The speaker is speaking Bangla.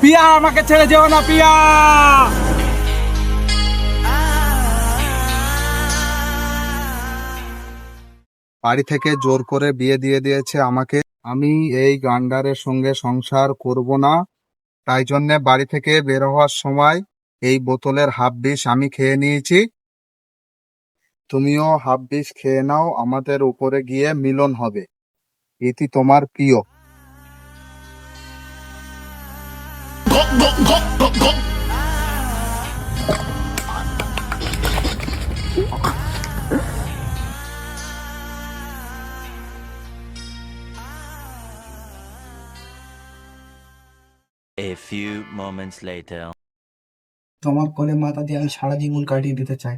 পিয়া। আমাকে ছেড়ে যেও না, পিয়া। বাড়ি থেকে জোর করে বিয়ে দিয়ে দিয়েছে আমাকে। আমি এই গান্ডারের সঙ্গে সংসার করব না। তাই জন্যে বাড়ি থেকে বের হওয়ার সময় এই বোতলের হাফ বিষ আমি খেয়ে নিয়েছি। তুমিও হাফ বিষ খেয়ে নাও আমাদের উপরে গিয়ে মিলন হবে। এটি তোমার প্রিয়। A few moments later. তোমার কোলে মাথা দিয়ে আমি সারা জীবন কাটিয়ে দিতে চাই।